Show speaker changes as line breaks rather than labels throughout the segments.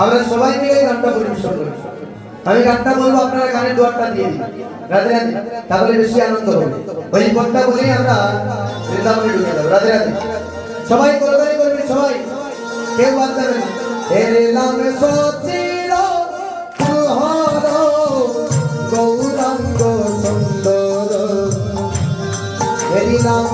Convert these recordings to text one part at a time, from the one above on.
আমরা সবাই মিলে গানটা পরিবেশন করি আমি গানটা বলব আপনারা গানের দোয়ারটা দিয়ে দিন তাহলে বেশি আনন্দ হবে ওই পদটা বলেই আমরা বৃন্দাবনে ঢুকে যাব রাধে রাধে সবাই কোরবানি করবে সবাই কেউ বাদ যাবে না এরে নামে সচির ফুলহর গৌরাঙ্গ সুন্দর হেরি নাম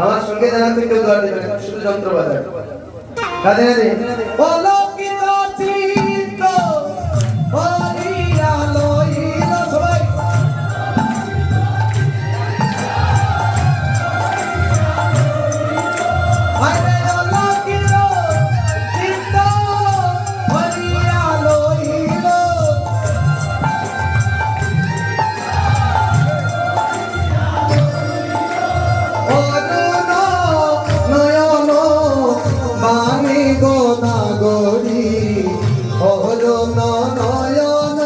আমার সঙ্গে যারা আছে কেউ দুয়ার দিবেন শুধু যন্ত্র বাজায় রাধে রাধে গোনাগরি অরুণ নয়ন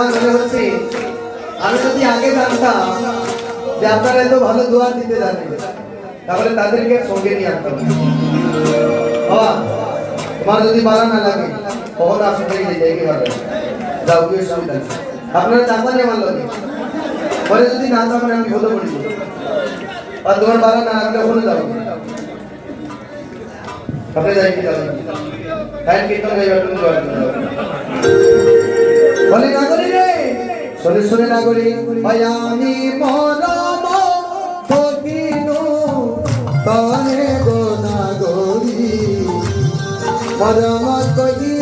মনে আমি যদি আগে জানতাম যে আপনারা এত ভালো দোয়া দিতে জানেন, তাহলে তাদেরকে সঙ্গে নিয়ে আসতাম তোমার যদি ভালো না লাগে কখন যাও, গিয়ে। আপনারা পরে যদি না থাকেন আমি পড়ি আর তোমার না লাগলে ওখানে আপনি যাই কি যাবেন? টাইম কীর্তন। বলে রে, শোনে শোনে নাগরি ভাই, আমি মরম মরম কহিনু তনে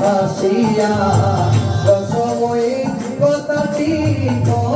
আহিয়া ভাসিয়া রসময়ে কথাটি কর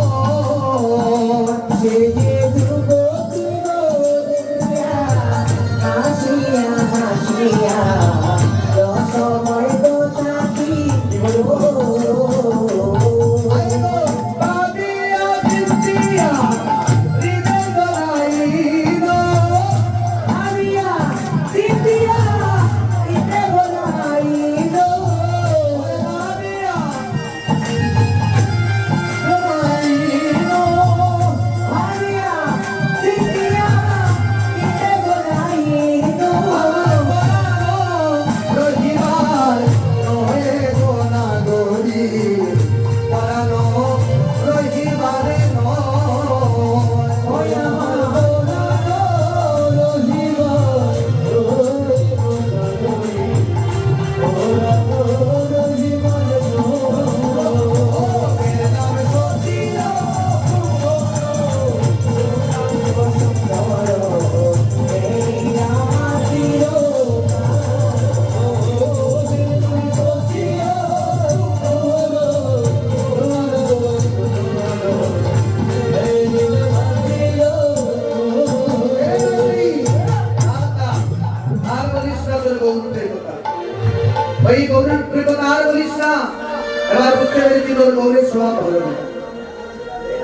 স্বভাব ভালো না।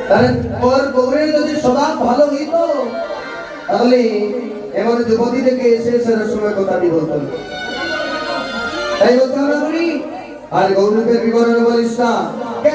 তাহলে ওর গৌরের যদি স্বভাব ভালো হইত, তাহলে এমন যুবতী থেকে এসে এসে সময় কথাটি দিব। তাই বলতে বলি আর গৌরবের বিবরণ বলিস না? কে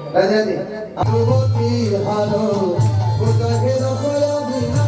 রাজা রাজে যুবতী হারো কোথাকে রখলো বিনা